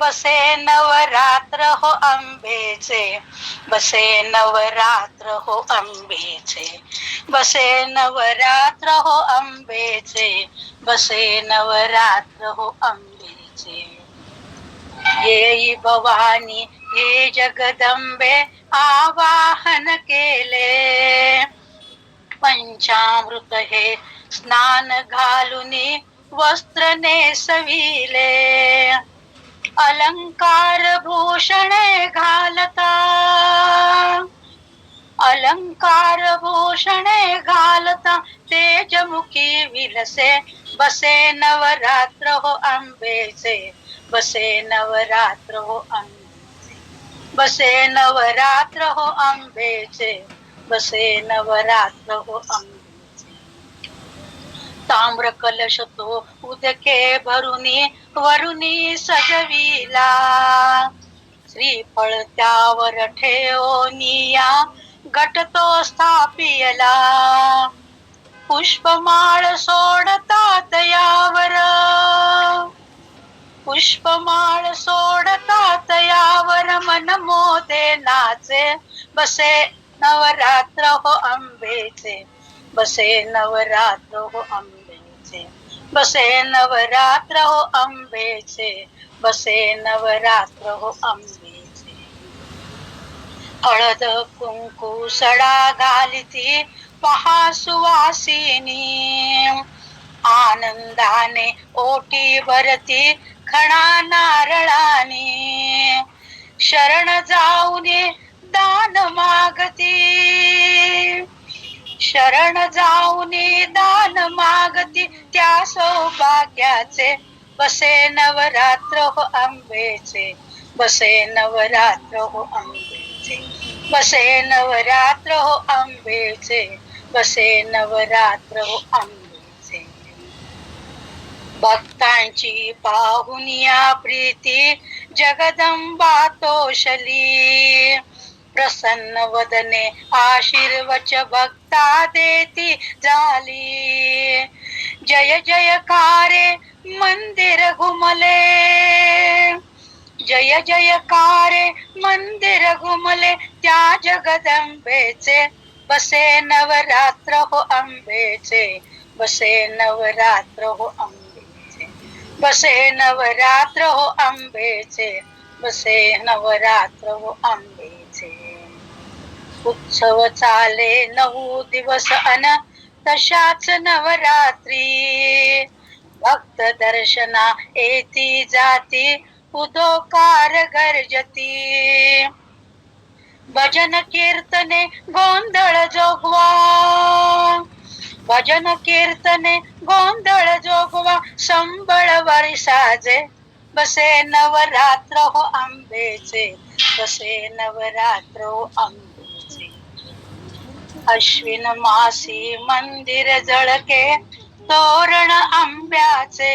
बसे नवरात्र हो अंबेचे बसे नवरात्र हो अंबेचे बसे नवरात्र हो अंबेचे बसे नवरात्र हो अंबेचे येई भवानी ये जगदंबे आवाहन केले. पंचामृत हे स्नान घालुनी वस्त्र नेसविले. अलंकार भूषणे घालता. अलंकार भूषणे घालता. तेजमुखी विलसे बसे नवरात्र हो अंबेचे बसे नवरात्र हो अंबेचे बसे नवरात्र हो अंबेचे बसे नवरात्र हो अंबे ताम्र कलश तो उदके भरुनी वरुनी सजविला. श्रीफळ त्यावर ठेवनिया गट तो स्थापियला. पुष्पमाळ सोडतात यावर. पुष्पमाळ सोडतात यावर मन मोदे नाचे. बसे नवरात्र हो अंबेचे बसे नवरात्र हो अंबेचे बसे नवरात्र हो अंबेचे बसे नवरात्र हो अंबेचे हळद कुंकू सडा घालती पहा सुवासिनी आनंदाने ओटी भरती खणा नारळाने शरण जाऊने दान मागती शरण जाऊने त्या सौभाग्याचे. बसे नवरात्र हो अंबेचे बसे नवरात्र हो अंबेचे बसे नवरात्र हो अंबेचे बसे नवरात्र हो अंबेचे भक्तांची पाहुनिया प्रीती जगदंबा तोषली प्रसन्न वदने आशीर्वच भक्ता देती झाली. जय जयकारे मंदिर घुमले. जय जयकारे मंदिर घुमले त्या जगदंबेचे. बसे नवरात्र हो अंबेचे बसे नवरात्र हो अंबेचे बसे नवरात्र हो अंबेचे बसे नवरात्र हो अंबेचे उत्सव चाले नऊ दिवस अन तशाच नवरात्री भक्त दर्शना येती जाती उदोकार गर्जती भजन कीर्तने गोंधळ जोगवा भजन कीर्तने गोंधळ जोगवा संबळ साजे बसे नवरात्र हो आंबेचे बसे नवरात्र हो आंबेचे अश्विन मासी मंदिर जळके तोरण आंब्याचे.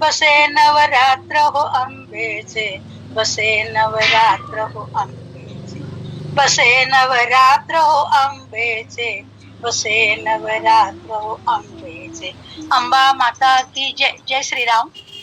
बसे नवरात्र हो आंबेचे बसे नवरात्र हो आंबेचे बसे नवरात्र हो आंबेचे बसे नवरात्र हो आंबेचे अंबा माता की जय जय श्रीराम.